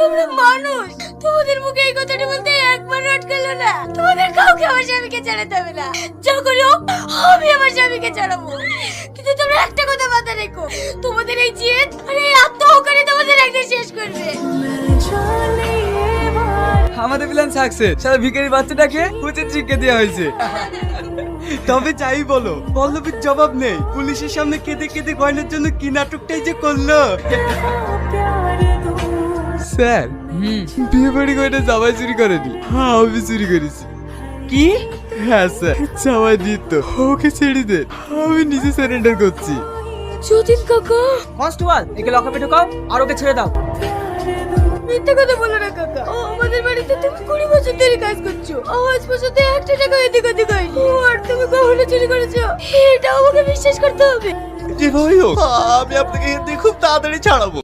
তোমরা মানুষ। তোমাদের মুখে এই কথাটা বলতে একবার আটকালো না। তোমাদের কাউকে আমার স্বামীকে ছাড়াতে হবে না। যা করি হোক, আমি আমার স্বামীকে ছাড়াবো কিন্তু তোমরা একটা কথা মাথায় রেখো। তোমাদের এই জেদ আর এই আত্মহকারী তোমাদের একদিন শেষ করবে। আমাদের প্ল্যান সাকসেস সারা ভিখারি বাচ্চাটাকে উচিত শিক্ষা দেওয়া হয়েছে। তবে যাই বলো পল্লবীর জবাব নেই। পুলিশের সামনে কেঁদে কেঁদে গয়নার জন্য কি নাটকটাই যে করল? স্যার বিয়ে বাড়ি গয়না জামাই চুরি করেনি। হ্যাঁ আমি চুরি করেছি। কি? হ্যাঁ স্যার জামাই দিত। ওকে ছেড়ে দে। আমি নিজে সারেন্ডার করছি। যতীন কাকা। কনস্টেবল একে লকআপে ঢোকাও আর ওকে ছেড়ে দাও। মিথ্যা কথা বলো না কাকা। ও আমাদের বাড়িতে তুমি কুড়ি বছর ধরে কাজ করছ। আজ পর্যন্ত একটা টাকা এদিক ওদিক হয়নি। কখনো চুরি করেছ। এটা আমাকে বিশ্বাস করতে হবে। যেভাবেই হোক আমি আপনাকে খুব তাড়াতাড়ি ছাড়াবো।